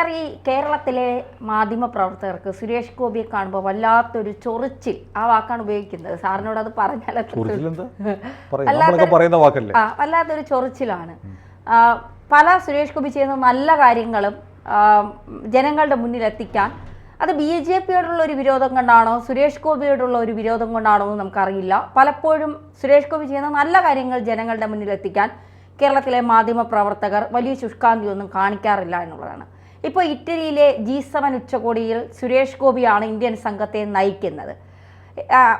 Sir ഈ കേരളത്തിലെ മാധ്യമ പ്രവർത്തകർക്ക് സുരേഷ് ഗോപിയെ കാണുമ്പോൾ വല്ലാത്തൊരു ചൊറിച്ചിൽ ആ വാക്കാണ് ഉപയോഗിക്കുന്നത്. സാറിനോട് അത് പറഞ്ഞാൽ വല്ലാത്തൊരു ചൊറിച്ചിലാണ്. പല സുരേഷ് ഗോപി ചെയ്യുന്ന നല്ല കാര്യങ്ങളും ജനങ്ങളുടെ മുന്നിൽ എത്തിക്കാൻ അത് ബി ജെ പിയോടുള്ള ഒരു വിരോധം കൊണ്ടാണോ സുരേഷ് ഗോപിയോടുള്ള ഒരു വിരോധം കൊണ്ടാണോ എന്ന് നമുക്കറിയില്ല. പലപ്പോഴും സുരേഷ് ഗോപി ചെയ്യുന്ന നല്ല കാര്യങ്ങൾ ജനങ്ങളുടെ മുന്നിൽ എത്തിക്കാൻ കേരളത്തിലെ മാധ്യമ പ്രവർത്തകർ വലിയ ശുഷ്കാന്തിയൊന്നും കാണിക്കാറില്ല എന്നുള്ളതാണ്. ഇപ്പോൾ ഇറ്റലിയിലെ ജി സെവൻ ഉച്ചകോടിയിൽ സുരേഷ് ഗോപിയാണ് ഇന്ത്യൻ സംഘത്തെ നയിക്കുന്നത്.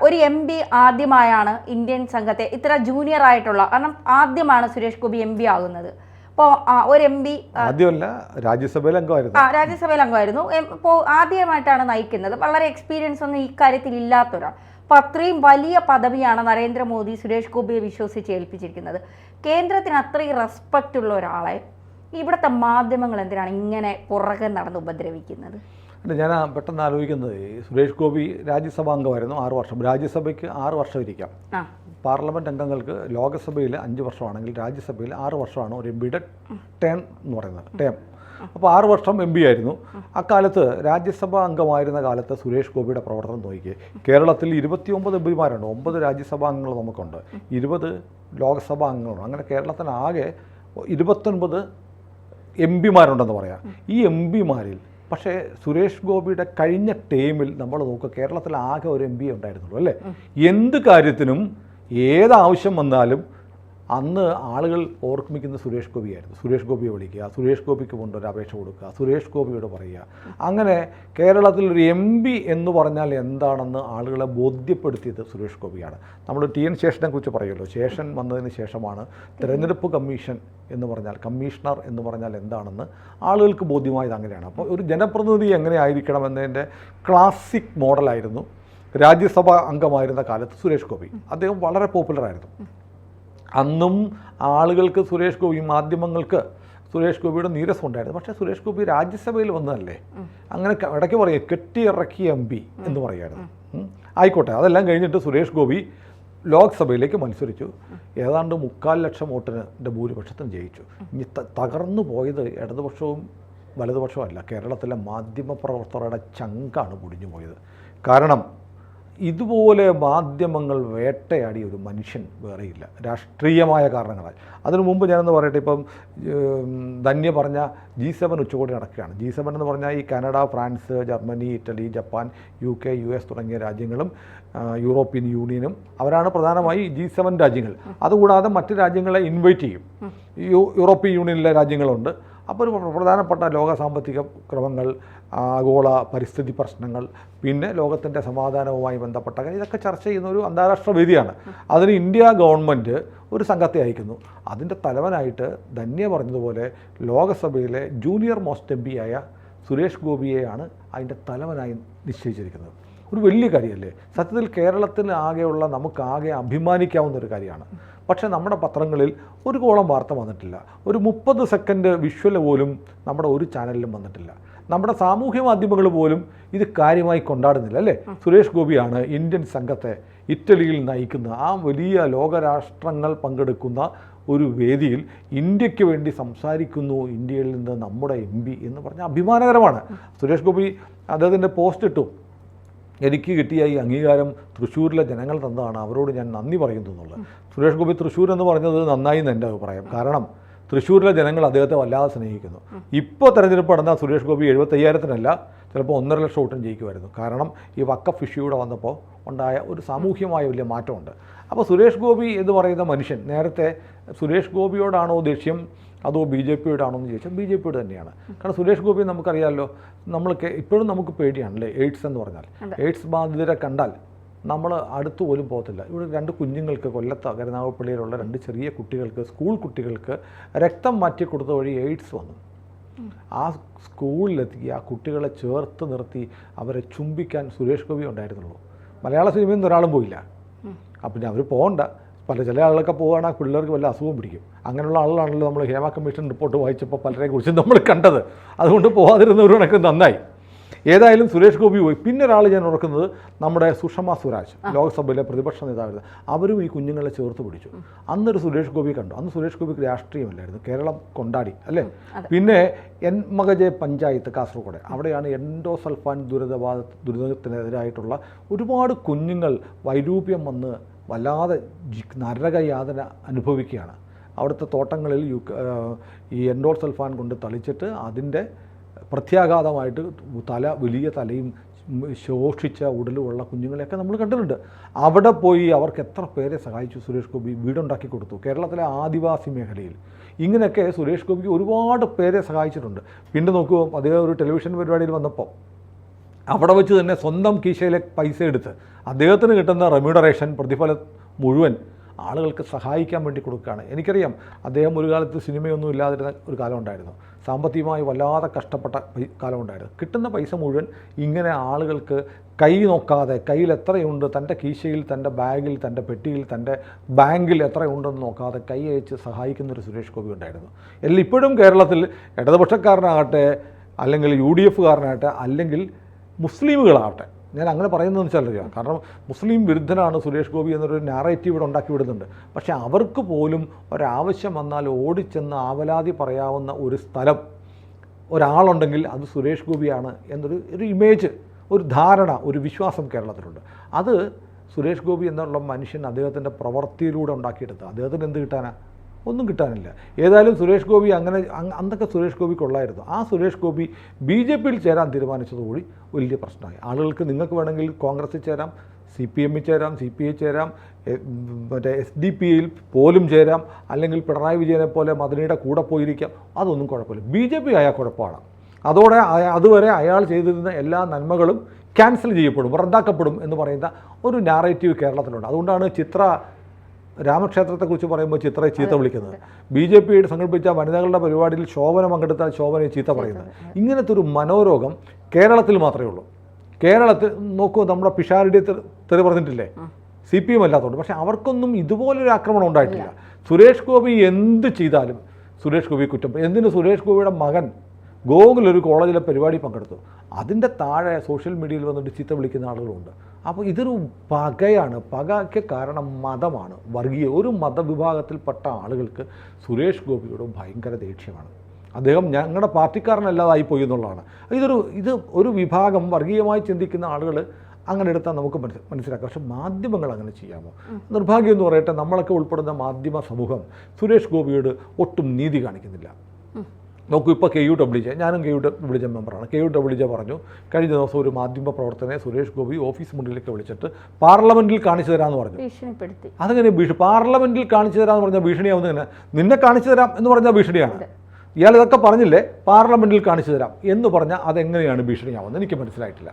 ഒരു എം പി ആദ്യമായാണ് ഇന്ത്യൻ സംഘത്തെ ഇത്ര ജൂനിയർ ആയിട്ടുള്ള കാരണം ആദ്യമാണ് സുരേഷ് ഗോപി എം പി ആകുന്നത്. ഇപ്പോൾ ഒരു എം പി ആദ്യമല്ല രാജ്യസഭയിൽ അംഗമായിരുന്നു. ആ രാജ്യസഭയിൽ അംഗമായിരുന്നു. ഇപ്പോൾ ആദ്യമായിട്ടാണ് നയിക്കുന്നത്. വളരെ എക്സ്പീരിയൻസ് ഒന്നും ഈ കാര്യത്തിൽ ഇല്ലാത്തൊരാൾ അപ്പോൾ അത്രയും വലിയ പദവിയാണ് നരേന്ദ്രമോദി സുരേഷ് ഗോപിയെ വിശ്വസിച്ച് ഏൽപ്പിച്ചിരിക്കുന്നത്. കേന്ദ്രത്തിന് അത്രയും റെസ്പെക്റ്റ് ഉള്ള ഒരാളെ ഇവിടുത്തെ മാധ്യമങ്ങൾ എന്തിനാണ് ഇങ്ങനെ പുറകെ നടന്ന് ഉപദ്രവിക്കുന്നത്? അല്ല ഞാൻ പെട്ടെന്ന് ആലോചിക്കുന്നത് സുരേഷ് ഗോപി രാജ്യസഭാ അംഗമായിരുന്നു ആറ് വർഷം. രാജ്യസഭയ്ക്ക് ആറ് വർഷം ഇരിക്കാം പാർലമെന്റ് പാർലമെന്റ് അംഗങ്ങൾക്ക് ലോകസഭയിൽ അഞ്ച് വർഷമാണെങ്കിൽ രാജ്യസഭയിൽ ആറ് വർഷമാണ് ഒരു എം പിയുടെ ടേം എന്ന് പറയുന്നത്. ടേം. അപ്പോൾ ആറ് വർഷം എം പി ആയിരുന്നു. അക്കാലത്ത് രാജ്യസഭാ അംഗമായിരുന്ന കാലത്ത് സുരേഷ് ഗോപിയുടെ പ്രവർത്തനം നോക്കിയേ കേരളത്തിൽ ഇരുപത്തിയൊമ്പത് എം പിമാരുണ്ട്. ഒമ്പത് രാജ്യസഭാ അംഗങ്ങൾ നമുക്കുണ്ട്. ഇരുപത് ലോക്സഭാ അംഗങ്ങളുണ്ട്. അങ്ങനെ കേരളത്തിനാകെ ഇരുപത്തൊൻപത് എം പിമാരുണ്ടെന്ന് പറയാം. ഈ എം പിമാരിൽ പക്ഷേ സുരേഷ് ഗോപിയുടെ കഴിഞ്ഞ ടൈമിൽ നമ്മൾ നോക്കുക കേരളത്തിൽ ആകെ ഒരു എം പി ഉണ്ടായിരുന്നുള്ളൂ അല്ലേ? എന്ത് കാര്യത്തിനും ഏതാവശ്യം വന്നാലും അന്ന് ആളുകൾ ഓർമ്മിക്കുന്ന സുരേഷ് ഗോപിയായിരുന്നു. സുരേഷ് ഗോപിയെ വിളിക്കുക സുരേഷ് ഗോപിക്ക് കൊണ്ടൊരു അപേക്ഷ കൊടുക്കുക സുരേഷ് ഗോപിയോട് പറയുക. അങ്ങനെ കേരളത്തിൽ ഒരു എം പി എന്ന് പറഞ്ഞാൽ എന്താണെന്ന് ആളുകളെ ബോധ്യപ്പെടുത്തിയത് സുരേഷ് ഗോപിയാണ്. നമ്മൾ ടി എൻ ശേഷനെ കുറിച്ച് പറയുമല്ലോ. ശേഷൻ വന്നതിന് ശേഷമാണ് തിരഞ്ഞെടുപ്പ് കമ്മീഷൻ എന്ന് പറഞ്ഞാൽ കമ്മീഷണർ എന്ന് പറഞ്ഞാൽ എന്താണെന്ന് ആളുകൾക്ക് ബോധ്യമായത് അങ്ങനെയാണ്. അപ്പോൾ ഒരു ജനപ്രതിനിധി എങ്ങനെ ആയിരിക്കണം എന്നതിന്റെ ക്ലാസിക് മോഡലായിരുന്നു രാജ്യസഭാ അംഗമായിരുന്ന കാലത്ത് സുരേഷ് ഗോപി. അദ്ദേഹം വളരെ പോപ്പുലറായിരുന്നു അന്നും ആളുകൾക്ക് സുരേഷ് ഗോപി മാധ്യമങ്ങൾക്ക് സുരേഷ് ഗോപിയുടെ നീരസം ഉണ്ടായിരുന്നു. പക്ഷേ സുരേഷ് ഗോപി രാജ്യസഭയിൽ വന്നതല്ലേ? അങ്ങനെ ഇടയ്ക്ക് പറയുക കെട്ടിയിറക്കിയ എം പി എന്ന് പറയുമായിരുന്നു ആയിക്കോട്ടെ അതെല്ലാം കഴിഞ്ഞിട്ട് സുരേഷ് ഗോപി ലോക്സഭയിലേക്ക് മത്സരിച്ചു. ഏതാണ്ട് മുക്കാൽ ലക്ഷം വോട്ടിന്റെ ഭൂരിപക്ഷത്തിന് ജയിച്ചു. ഇനി തകർന്നു പോയത് ഇടതുപക്ഷവും വലതുപക്ഷവും അല്ല കേരളത്തിലെ മാധ്യമപ്രവർത്തകരുടെ ചങ്കാണ് പൊടിഞ്ഞു പോയത്. കാരണം ഇതുപോലെ മാധ്യമങ്ങൾ വേട്ടയാടിയ ഒരു മനുഷ്യൻ വേറെയില്ല. രാഷ്ട്രീയമായ കാരണങ്ങളാൽ. അതിനു മുമ്പ് ഞാനൊന്ന് പറയട്ടെ ഇപ്പം ധന്യ പറഞ്ഞ ജി സെവൻ ഉച്ചകോടി നടക്കുകയാണ്. ജി സെവൻ എന്ന് പറഞ്ഞാൽ ഈ Canada France Germany Italy Japan U K U S തുടങ്ങിയ രാജ്യങ്ങളും യൂറോപ്യൻ യൂണിയനും അവരാണ് പ്രധാനമായി ജി സെവൻ രാജ്യങ്ങൾ. അതുകൂടാതെ മറ്റ് രാജ്യങ്ങളെ ഇൻവൈറ്റ് ചെയ്യും. യൂറോപ്യൻ യൂണിയനിലെ രാജ്യങ്ങളുണ്ട്. അപ്പോൾ ഒരു പ്രധാനപ്പെട്ട ലോക സാമ്പത്തിക ക്രമങ്ങൾ ആഗോള പരിസ്ഥിതി പ്രശ്നങ്ങൾ പിന്നെ ലോകത്തിന്റെ സമാധാനവുമായി ബന്ധപ്പെട്ട ഇതൊക്കെ ചർച്ച ചെയ്യുന്ന ഒരു അന്താരാഷ്ട്ര വേദിയാണ്. അതിന് ഇന്ത്യ ഗവൺമെന്റ് ഒരു സംഘത്തെ അയക്കുന്നു. അതിന്റെ തലവനായിട്ട് ധന്യ പറഞ്ഞതുപോലെ ലോകസഭയിലെ ജൂനിയർ മോസ്റ്റ് എം ആയ സുരേഷ് ഗോപിയെയാണ് അതിന്റെ തലവനായി നിശ്ചയിച്ചിരിക്കുന്നത്. ഒരു വലിയ കാര്യമല്ലേ? സത്യത്തിൽ കേരളത്തിൽ ആകെയുള്ള നമുക്കാകെ അഭിമാനിക്കാവുന്ന ഒരു കാര്യമാണ്. പക്ഷേ നമ്മുടെ പത്രങ്ങളിൽ ഒരു കോളം വാർത്ത വന്നിട്ടില്ല. ഒരു മുപ്പത് സെക്കൻഡ് വിഷ്വൽ പോലും നമ്മുടെ ഒരു ചാനലിലും വന്നിട്ടില്ല. നമ്മുടെ സാമൂഹ്യ മാധ്യമങ്ങൾ പോലും ഇത് കാര്യമായി കൊണ്ടാടുന്നില്ല അല്ലേ? സുരേഷ് ഗോപിയാണ് ഇന്ത്യൻ സംഘത്തെ ഇറ്റലിയിൽ നയിക്കുന്ന ആ വലിയ ലോകരാഷ്ട്രങ്ങൾ പങ്കെടുക്കുന്ന ഒരു വേദിയിൽ ഇന്ത്യയ്ക്ക് വേണ്ടി സംസാരിക്കുന്നു ഇന്ത്യയിൽ നിന്ന് നമ്മുടെ എം പി എന്ന് പറഞ്ഞാൽ അഭിമാനകരമാണ്. സുരേഷ് ഗോപി അദ്ദേഹത്തിന്റെ പോസ്റ്റ് ഇട്ടു. എനിക്ക് കിട്ടിയ ഈ അംഗീകാരം തൃശ്ശൂരിലെ ജനങ്ങൾ തന്നതാണ്. അവരോട് ഞാൻ നന്ദി പറയുന്നു എന്നുള്ളത്. സുരേഷ് ഗോപി തൃശ്ശൂർ എന്ന് പറഞ്ഞത് നന്നായി എന്ന് എന്റെ അഭിപ്രായം. കാരണം തൃശ്ശൂരിലെ ജനങ്ങൾ അദ്ദേഹത്തെ വല്ലാതെ സ്നേഹിക്കുന്നു. ഇപ്പോൾ തെരഞ്ഞെടുപ്പ് നടന്ന സുരേഷ് ഗോപി എഴുപത്തയ്യായിരത്തിനല്ല ചിലപ്പോൾ ഒന്നര ലക്ഷം വോട്ടും ജയിക്കുമായിരുന്നു. കാരണം ഈ വക്കഫ് ഇഷ്യൂടെ വന്നപ്പോൾ ഉണ്ടായ ഒരു സാമൂഹ്യമായ വലിയ മാറ്റമുണ്ട്. അപ്പോൾ സുരേഷ് ഗോപി എന്ന് പറയുന്ന മനുഷ്യൻ നേരത്തെ സുരേഷ് ഗോപിയോടാണോ ദേഷ്യം അതോ ബി ജെ പിയോടാണോ എന്ന് ചോദിച്ചാൽ ബി ജെ പിയോട് തന്നെയാണ്. കാരണം സുരേഷ് ഗോപി നമുക്കറിയാമല്ലോ നമ്മൾക്ക് ഇപ്പോഴും നമുക്ക് പേടിയാണല്ലേ എയ്ഡ്സ് എന്ന് പറഞ്ഞാൽ. എയ്ഡ്സ് ബാധിതരെ കണ്ടാൽ നമ്മൾ അടുത്ത് പോലും പോകത്തില്ല. ഇവിടെ രണ്ട് കുഞ്ഞുങ്ങൾക്ക് കൊല്ലത്ത കരുനാഗപ്പള്ളിയിലുള്ള രണ്ട് ചെറിയ കുട്ടികൾക്ക് സ്കൂൾ കുട്ടികൾക്ക് രക്തം മാറ്റി കൊടുത്ത വഴി എയ്ഡ്സ് വന്നു. ആ സ്കൂളിലെത്തി ആ കുട്ടികളെ ചേർത്ത് നിർത്തി അവരെ ചുംബിക്കാൻ സുരേഷ് ഗോപി ഉണ്ടായിരുന്നുള്ളൂ. മലയാള സിനിമയിൽ നിന്ന് ഒരാളും പോയില്ല. അപ്പം പിന്നെ അവർ പോകണ്ട പല ചില ആളുകളൊക്കെ പോവുകയാണെങ്കിൽ പിള്ളേർക്ക് വല്ല അസുഖം പിടിക്കും. അങ്ങനെയുള്ള ആളുകളാണല്ലോ നമ്മൾ ഹേമ കമ്മീഷൻ റിപ്പോർട്ട് വായിച്ചപ്പോൾ പലരെ കുറിച്ച് നമ്മൾ കണ്ടത്. അതുകൊണ്ട് പോകാതിരുന്നവരോടൊക്കെ നന്നായി. ഏതായാലും സുരേഷ് ഗോപി പോയി. പിന്നെ ഒരാൾ ഞാൻ ഉറക്കുന്നത് നമ്മുടെ സുഷമ സ്വരാജ് ലോക്സഭയിലെ പ്രതിപക്ഷ നേതാവ് അവരും ഈ കുഞ്ഞുങ്ങളെ ചേർത്ത് പിടിച്ചു. അന്നൊരു സുരേഷ് ഗോപി കണ്ടു. അന്ന് സുരേഷ് ഗോപിക്ക് രാഷ്ട്രീയമല്ലായിരുന്നു. കേരളം കൊണ്ടാടി അല്ലേ? പിന്നെ എൻ മകജെ പഞ്ചായത്ത് കാസർഗോഡ്. അവിടെയാണ് എൻഡോസൾഫാൻ ദുരിതബാധ ദുരിതത്തിനെതിരായിട്ടുള്ള ഒരുപാട് കുഞ്ഞുങ്ങൾ വൈരൂപ്യം വന്ന് വല്ലാതെ നരകയാതന അനുഭവിക്കുകയാണ്. അവിടുത്തെ തോട്ടങ്ങളിൽ യു ഈ എൻഡോസൾഫാൻ കൊണ്ട് തളിച്ചിട്ട് അതിന്റെ പ്രത്യാഘാതമായിട്ട് തല വലിയ തലയും ശോഷിച്ച ഉടലുമുള്ള കുഞ്ഞുങ്ങളെയൊക്കെ നമ്മൾ കണ്ടിട്ടുണ്ട്. അവിടെ പോയി അവർക്ക് എത്ര പേരെ സഹായിച്ചു സുരേഷ് ഗോപി? വീടുണ്ടാക്കി കൊടുത്തു. കേരളത്തിലെ ആദിവാസി മേഖലയിൽ ഇങ്ങനെയൊക്കെ സുരേഷ് ഗോപിക്ക് ഒരുപാട് പേരെ സഹായിച്ചിട്ടുണ്ട്. പിന്നെ നോക്കുമ്പോൾ അദ്ദേഹം ഒരു ടെലിവിഷൻ പരിപാടിയിൽ വന്നപ്പോൾ അവിടെ വെച്ച് തന്നെ സ്വന്തം കീശയിലെ പൈസ എടുത്ത് അദ്ദേഹത്തിന് കിട്ടുന്ന റെമ്യൂണറേഷൻ പ്രതിഫലം മുഴുവൻ ആളുകൾക്ക് സഹായിക്കാൻ വേണ്ടി കൊടുക്കുകയാണ്. എനിക്കറിയാം അദ്ദേഹം ഒരു കാലത്ത് സിനിമയൊന്നും ഇല്ലാതിരുന്ന ഒരു കാലം ഉണ്ടായിരുന്നു. സാമ്പത്തികമായി വല്ലാതെ കഷ്ടപ്പെട്ട കാലമുണ്ടായിരുന്നു കിട്ടുന്ന പൈസ മുഴുവൻ ഇങ്ങനെ ആളുകൾക്ക് കൈ നോക്കാതെ കയ്യിൽ എത്രയുണ്ട് തന്റെ കീശയിൽ തന്റെ ബാഗിൽ തന്റെ പെട്ടിയിൽ തന്റെ ബാങ്കിൽ എത്രയുണ്ടെന്ന് നോക്കാതെ കൈ അയച്ച് സഹായിക്കുന്ന ഒരു സുരേഷ് ഗോപി ഉണ്ടായിരുന്നു. എല്ലാം ഇപ്പോഴും കേരളത്തിൽ ഇടതുപക്ഷക്കാരനാകട്ടെ അല്ലെങ്കിൽ യു ഡി എഫുകാരനാകട്ടെ അല്ലെങ്കിൽ മുസ്ലിമുകളാവട്ടെ ഞാൻ അങ്ങനെ പറയുന്നതെന്ന് വെച്ചാൽ അറിയാം. കാരണം മുസ്ലിം വിരുദ്ധനാണ് സുരേഷ് ഗോപി എന്നൊരു നാറേറ്റീവ് ഇവിടെ ഉണ്ടാക്കി വിടുന്നുണ്ട്. പക്ഷേ അവർക്ക് പോലും ഒരാവശ്യം വന്നാൽ ഓടിച്ചെന്ന് ആവലാതി പറയാവുന്ന ഒരു സ്ഥലം ഒരാളുണ്ടെങ്കിൽ അത് സുരേഷ് ഗോപിയാണ് എന്നൊരു ഒരു ഇമേജ് ഒരു ധാരണ ഒരു വിശ്വാസം കേരളത്തിലുണ്ട്. അത് സുരേഷ് ഗോപി എന്നുള്ള മനുഷ്യൻ അദ്ദേഹത്തിന്റെ പ്രവൃത്തിയിലൂടെ ഉണ്ടാക്കിയെടുത്തത്. അദ്ദേഹത്തിന് എന്ത് കിട്ടാനാ? ഒന്നും കിട്ടാനില്ല. ഏതായാലും സുരേഷ് ഗോപി അങ്ങനെ അങ് അന്നൊക്കെ സുരേഷ് ഗോപിക്കുള്ളായിരുന്നു ആ സുരേഷ് ഗോപി ബി ജെ പിയിൽ ചേരാൻ തീരുമാനിച്ചതുകൂടി വലിയ പ്രശ്നമായി. ആളുകൾക്ക് നിങ്ങൾക്ക് വേണമെങ്കിൽ കോൺഗ്രസിൽ ചേരാം സി പി എമ്മിൽ ചേരാം സി പി ഐ ചേരാം മറ്റേ എസ് ഡി പി ഐയിൽ പോലും ചേരാം അല്ലെങ്കിൽ പിണറായി വിജയനെ പോലെ മദനിയുടെ കൂടെ പോയിരിക്കാം. അതൊന്നും കുഴപ്പമില്ല. ബി ജെ പി ആയാൽ കുഴപ്പമാണ്. അതോടെ അതുവരെ അയാൾ ചെയ്തിരുന്ന എല്ലാ നന്മകളും ക്യാൻസൽ ചെയ്യപ്പെടും റദ്ദാക്കപ്പെടും എന്ന് പറയുന്ന ഒരു നാറേറ്റീവ് കേരളത്തിലുണ്ട്. അതുകൊണ്ടാണ് ചിത്ര രാമക്ഷേത്രത്തെക്കുറിച്ച് പറയുമ്പോൾ ചിത്രയെ ചീത്ത വിളിക്കുന്നത്. ബി ജെ പി സംഘടിപ്പിച്ച വനിതകളുടെ പരിപാടിയിൽ ശോഭന പങ്കെടുത്താൽ ശോഭനയെ ചീത്ത പറയുന്നത്. ഇങ്ങനത്തെ ഒരു മനോരോഗം കേരളത്തിൽ മാത്രമേ ഉള്ളൂ. കേരളത്തിൽ നോക്കൂ നമ്മുടെ പിഷാരടി തെറി തെറി പറഞ്ഞിട്ടില്ലേ? സി പി എം അല്ലാത്തതുകൊണ്ട്. പക്ഷേ അവർക്കൊന്നും ഇതുപോലൊരു ആക്രമണം ഉണ്ടായിട്ടില്ല. സുരേഷ് ഗോപി എന്ത് ചെയ്താലും സുരേഷ് ഗോപി കുറ്റം. എന്തിന് സുരേഷ് ഗോപിയുടെ മകൻ ഗോകുൽ ഒരു കോളേജിലെ പരിപാടി പങ്കെടുത്തു. അതിന്റെ താഴെ സോഷ്യൽ മീഡിയയിൽ വന്നിട്ട് ചീത്ത വിളിക്കുന്ന ആളുകളുണ്ട്. അപ്പോൾ ഇതൊരു പകയാണ്. പകയ്ക്ക് കാരണം മതമാണ്. വർഗീയ ഒരു മതവിഭാഗത്തിൽപ്പെട്ട ആളുകൾക്ക് സുരേഷ് ഗോപിയോട് ഭയങ്കര ദേഷ്യമാണ്. അദ്ദേഹം ഞങ്ങളുടെ പാർട്ടിക്കാരനല്ലാതായി പോയി എന്നുള്ളതാണ്. ഇതൊരു ഇത് ഒരു വിഭാഗം വർഗീയമായി ചിന്തിക്കുന്ന ആളുകൾ അങ്ങനെ എടുത്താൽ നമുക്ക് മനസ്സി മനസ്സിലാക്കാം. പക്ഷെ മാധ്യമങ്ങൾ അങ്ങനെ ചെയ്യാമോ? നിർഭാഗ്യം എന്ന് പറയട്ടെ നമ്മളൊക്കെ ഉൾപ്പെടുന്ന മാധ്യമ സമൂഹം സുരേഷ് ഗോപിയോട് ഒട്ടും നീതി കാണിക്കുന്നില്ല. നോക്കൂ ഇപ്പോൾ കെ യു ഡബ്ല്യു ജെ ഞാനും കെ യു ഡബ്ല്യു ജെ മെമ്പറാണ്. കെ യു ഡബ്ല്യു ജെ പറഞ്ഞു കഴിഞ്ഞ ദിവസം ഒരു മാധ്യമ പ്രവർത്തകനെ സുരേഷ് ഗോപി ഓഫീസ് മുന്നിലേക്ക് വിളിച്ചിട്ട് പാർലമെന്റിൽ കാണിച്ചു തരാമെന്ന് പറഞ്ഞു. അതങ്ങനെ ഭീഷണി പാർലമെന്റിൽ കാണിച്ചു തരാമെന്ന് പറഞ്ഞാൽ ഭീഷണിയാവുന്നതിന് നിന്നെ കാണിച്ചു തരാം എന്ന് പറഞ്ഞാൽ ഭീഷണിയാണ്. ഇയാൾ ഇതൊക്കെ പറഞ്ഞില്ലേ? പാർലമെന്റിൽ കാണിച്ചു തരാം എന്ന് പറഞ്ഞാൽ അതെങ്ങനെയാണ് ഭീഷണിയാവുന്നത്? എനിക്ക് മനസ്സിലായിട്ടില്ല.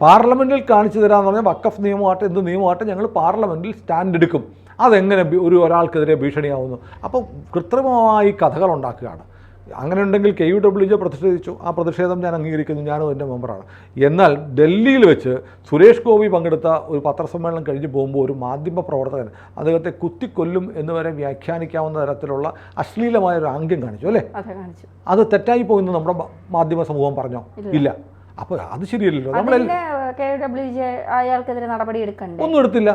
പാർലമെന്റിൽ കാണിച്ചു തരാമെന്ന് പറഞ്ഞാൽ വക്കഫ് നിയമമാട്ടെ എന്ത് നിയമമാട്ടെ ഞങ്ങൾ പാർലമെന്റിൽ സ്റ്റാൻഡ് എടുക്കും. അതെങ്ങനെ ഒരു ഒരാൾക്കെതിരെ ഭീഷണിയാവുന്നു? അപ്പോൾ കൃത്രിമമായി കഥകൾ ഉണ്ടാക്കുകയാണ്. അങ്ങനെ ഉണ്ടെങ്കിൽ കെ യു ഡബ്ല്യു ജെ പ്രതിഷേധിച്ചു. ആ പ്രതിഷേധം ഞാൻ അംഗീകരിക്കുന്നു. ഞാനും എന്റെ മെമ്പറാണ്. എന്നാൽ ഡൽഹിയിൽ വെച്ച് സുരേഷ് ഗോപി പങ്കെടുത്ത ഒരു പത്രസമ്മേളനം കഴിഞ്ഞ് പോകുമ്പോൾ ഒരു മാധ്യമ പ്രവർത്തകൻ അദ്ദേഹത്തെ കുത്തിക്കൊല്ലും എന്ന് വരെ വ്യാഖ്യാനിക്കാവുന്ന തരത്തിലുള്ള അശ്ലീലമായ ഒരു ആംഗ്യം കാണിച്ചു അല്ലേ? അതെ തെറ്റായി പോകുന്നു നമ്മുടെ മാധ്യമ സമൂഹം പറഞ്ഞോ? ഇല്ല. അപ്പോൾ അത് ശരിയല്ലല്ലോ. നമ്മളെ അയാൾക്കെതിരെ നടപടി എടുക്കണ്ട? ഒന്നും എടുത്തില്ല.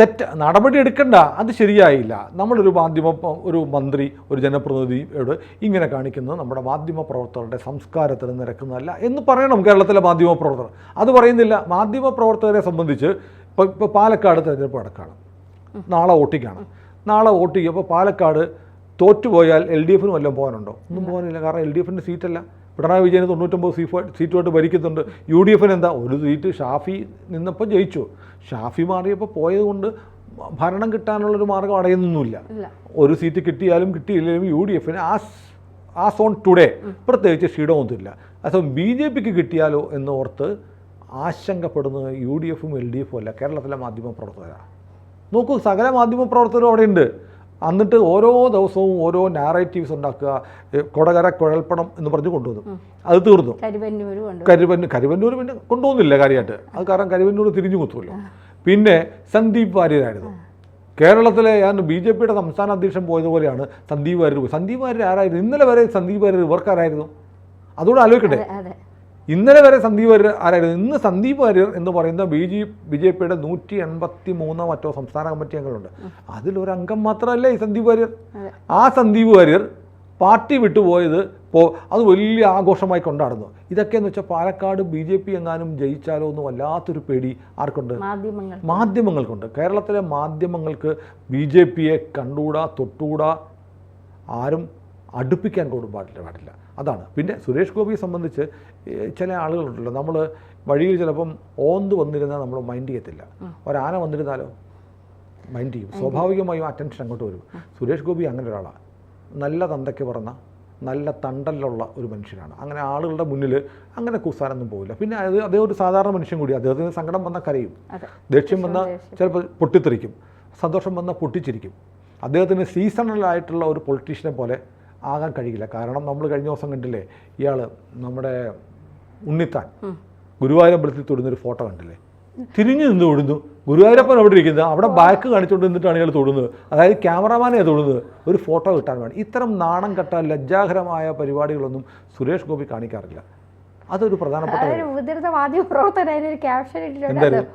തെറ്റ് നടപടി എടുക്കണ്ട അത് ശരിയായില്ല. നമ്മളൊരു മാധ്യമ ഒരു മന്ത്രി ഒരു ജനപ്രതിനിധിയോട് ഇങ്ങനെ കാണിക്കുന്നത് നമ്മുടെ മാധ്യമ പ്രവർത്തകരുടെ സംസ്കാരത്തിന് നിരക്കുന്നതല്ല എന്ന് പറയണം കേരളത്തിലെ മാധ്യമ പ്രവർത്തകർ. അത് പറയുന്നില്ല. മാധ്യമ പ്രവർത്തകരെ സംബന്ധിച്ച് ഇപ്പോൾ ഇപ്പോൾ പാലക്കാട് തിരഞ്ഞെടുപ്പ് നടക്കുകയാണ്. നാളെ വോട്ടിക്കാണ് നാളെ വോട്ട് അപ്പോൾ പാലക്കാട് തോറ്റുപോയാൽ എൽ ഡി എഫിന് വല്ലതും പോകാനുണ്ടോ? ഒന്നും പോകാനില്ല. കാരണം എൽ ഡി എഫിന്റെ സീറ്റല്ല. പിണറായി വിജയന് തൊണ്ണൂറ്റൊമ്പത് സീഫ് സീറ്റുമായിട്ട് ഭരിക്കുന്നുണ്ട്. യു ഡി എഫിന് എന്താ? ഒരു സീറ്റ് ഷാഫി നിന്നപ്പോൾ ജയിച്ചു. ഷാഫി മാറിയപ്പോൾ പോയതുകൊണ്ട് ഭരണം കിട്ടാനുള്ളൊരു മാർഗം അടയുന്നൊന്നുമില്ല. ഒരു സീറ്റ് കിട്ടിയാലും കിട്ടിയില്ലെങ്കിലും യു ഡി എഫിന് ആ ആസ് ഓൺ ടുഡേ പ്രത്യേകിച്ച് ക്ഷീണമൊന്നുമില്ല. അതോ ബി ജെ പിക്ക് കിട്ടിയാലോ എന്ന് ഓർത്ത് ആശങ്കപ്പെടുന്നത് യു ഡി എഫും എൽ ഡി എഫും അല്ല. കേരളത്തിലെ മാധ്യമ പ്രവർത്തകരാണ്. നോക്കൂ സകല മാധ്യമ പ്രവർത്തകരും അവിടെ ഉണ്ട് എന്നിട്ട് ഓരോ ദിവസവും ഓരോ നാരേറ്റീവ്സ് ഉണ്ടാക്കുക. കൊടകര കുഴൽപ്പണം എന്ന് പറഞ്ഞ് കൊണ്ടുവന്നു. അത് തീർന്നു. കരിവന്നൂർ കരുവന്നൂർ പിന്നെ കൊണ്ടുപോകുന്നില്ല കാര്യമായിട്ട്. അത് കാരണം കരുവന്നൂർ തിരിഞ്ഞു കുത്തുമല്ലോ. പിന്നെ സന്ദീപ് വാര്യരായിരുന്നു. കേരളത്തിലെ ഞാൻ ബി ജെ പിയുടെ സംസ്ഥാന അധ്യക്ഷൻ പോയതുപോലെയാണ് സന്ദീപ് വാര്യർ പോയി സന്ദീപ് വാര്യർ ആരായിരുന്നു? ഇന്നലെ വരെ സന്ദീപ് വാര്യർ ഇവർക്കാരായിരുന്നു. അതുകൊണ്ട് ആലോചിക്കട്ടെ ഇന്നലെ വരെ സന്ദീപ് വാര്യർ ആരായിരുന്നു? ഇന്ന് സന്ദീപ് വാര്യർ എന്ന് പറയുന്ന ബി ജെ ബി ജെ പിയുടെ നൂറ്റി എൺപത്തി മൂന്നോ മറ്റോ സംസ്ഥാന കമ്മിറ്റി അംഗങ്ങളുണ്ട്. അതിലൊരു അംഗം മാത്രമല്ല ഈ സന്ദീപ് വാര്യർ. ആ സന്ദീപ് വാര്യർ പാർട്ടി വിട്ടുപോയത് ഇപ്പോൾ അത് വലിയ ആഘോഷമായി കൊണ്ടാടുന്നു. ഇതൊക്കെയെന്ന് വെച്ചാൽ പാലക്കാട് ബി ജെ പി എങ്ങാനും ജയിച്ചാലോ എന്ന് വല്ലാത്തൊരു പേടി ആർക്കുണ്ട്? മാധ്യമങ്ങൾ. മാധ്യമങ്ങൾക്കുണ്ട്. കേരളത്തിലെ മാധ്യമങ്ങൾക്ക് ബി ജെ പിയെ കണ്ടുകൂടാ തൊട്ടുകൂടാ ആരും അടുപ്പിക്കാൻ കൂടും പാടില്ല പാടില്ല. അതാണ്. പിന്നെ സുരേഷ് ഗോപിയെ സംബന്ധിച്ച് ചില ആളുകളുണ്ടല്ലോ. നമ്മൾ വഴിയിൽ ചിലപ്പം ഓന്ത് വന്നിരുന്നാൽ നമ്മൾ മൈൻഡ് ചെയ്യത്തില്ല. ഒരാന വന്നിരുന്നാലോ? മൈൻഡ് ചെയ്യും. സ്വാഭാവികമായും അറ്റൻഷൻ അങ്ങോട്ട് വരും. സുരേഷ് ഗോപി അങ്ങനെ ഒരാളാണ് നല്ല തന്തയ്ക്ക് പറഞ്ഞ നല്ല തണ്ടലുള്ള ഒരു മനുഷ്യനാണ്. അങ്ങനെ ആളുകളുടെ മുന്നിൽ അങ്ങനെ കുസാനൊന്നും പോകില്ല പിന്നെ അത് അദ്ദേഹം ഒരു സാധാരണ മനുഷ്യൻ കൂടി. അദ്ദേഹത്തിന് സങ്കടം വന്ന കരയും. അതെ. ദേഷ്യം വന്ന ചിലപ്പോൾ പൊട്ടിത്തെറിക്കും. സന്തോഷം വന്നാൽ പൊട്ടിച്ചിരിക്കും. അദ്ദേഹത്തിന് സീസണലായിട്ടുള്ള ഒരു പൊളിറ്റീഷ്യനെ പോലെ ആകാൻ കഴിയില്ല. കാരണം നമ്മൾ കഴിഞ്ഞ ദിവസം കണ്ടില്ലേ ഇയാൾ നമ്മുടെ ഉണ്ണിത്താൻ ഗുരുവായൂരമ്പലത്തിൽ തൊടുന്നൊരു ഫോട്ടോ കണ്ടില്ലേ? തിരിഞ്ഞു നിന്ന് തൊടുന്നു. ഗുരുവായൂരപ്പൻ അവിടെ ഇരിക്കുന്നത്. അവിടെ ബാക്ക് കാണിച്ചുകൊണ്ട് നിന്നിട്ടാണ് ഇയാൾ തൊടുന്നത്. അതായത് ക്യാമറമാനെ തൊടുന്നത്. ഒരു ഫോട്ടോ കിട്ടാൻ വേണ്ടി. ഇത്തരം നാണം കെട്ട ലജ്ജാകരമായ പരിപാടികളൊന്നും സുരേഷ് ഗോപി കാണിക്കാറില്ല. അതൊരു പ്രധാനപ്പെട്ട പ്രവർത്തകൻ ഒരു ക്യാപ്ഷൻ ഇട്ടിട്ടുണ്ട്?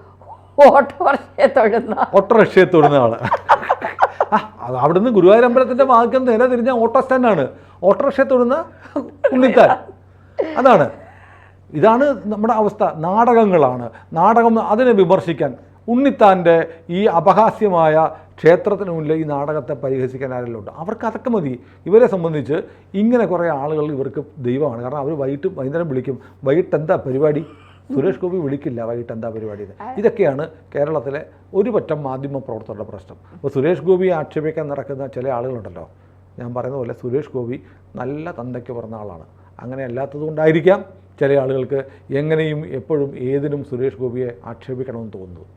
ഓട്ടോറിക്ഷയെ തൊഴുന്ന ഓട്ടോറിക്ഷയെ തൊടുന്ന ആൾ. ആ, അത് അവിടുന്ന് ഗുരുവായൂർ അമ്പലത്തിന്റെ ഭാഗം നേരെ തിരിഞ്ഞ ഓട്ടോ സ്റ്റാൻഡാണ്. ഓട്ടോറിക്ഷ തൊടുന്ന ഉണ്ണിത്താൻ. അതാണ്. ഇതാണ് നമ്മുടെ അവസ്ഥ. നാടകങ്ങളാണ്. നാടകം അതിനെ വിമർശിക്കാൻ. ഉണ്ണിത്താന്റെ ഈ അപഹാസ്യമായ ക്ഷേത്രത്തിന് മുന്നിൽ ഈ നാടകത്തെ പരിഹസിക്കാൻ ആരെല്ലാം ഉണ്ട് അവർക്ക് അതൊക്കെ മതി. ഇവരെ സംബന്ധിച്ച് ഇങ്ങനെ കുറേ ആളുകൾ ഇവർക്ക് ദൈവമാണ്. കാരണം അവർ വൈകിട്ട് വൈകുന്നേരം വിളിക്കും. വൈകിട്ട് എന്താ പരിപാടി? സുരേഷ് ഗോപി വിളിക്കില്ല വൈകിട്ട് എന്താ പരിപാടി ഇതൊക്കെയാണ് കേരളത്തിലെ ഒരുപറ്റം മാധ്യമ പ്രവർത്തകരുടെ പ്രശ്നം. അപ്പോൾ സുരേഷ് ഗോപിയെ ആക്ഷേപിക്കാൻ നടക്കുന്ന ചില ആളുകളുണ്ടല്ലോ. ഞാൻ പറയുന്ന പോലെ സുരേഷ് ഗോപി നല്ല തന്തയ്ക്ക് പറഞ്ഞ ആളാണ്. അങ്ങനെ അല്ലാത്തതുകൊണ്ടായിരിക്കാം ചില ആളുകൾക്ക് എങ്ങനെയും എപ്പോഴും ഏതിനും സുരേഷ് ഗോപിയെ ആക്ഷേപിക്കണമെന്ന് തോന്നുന്നത്.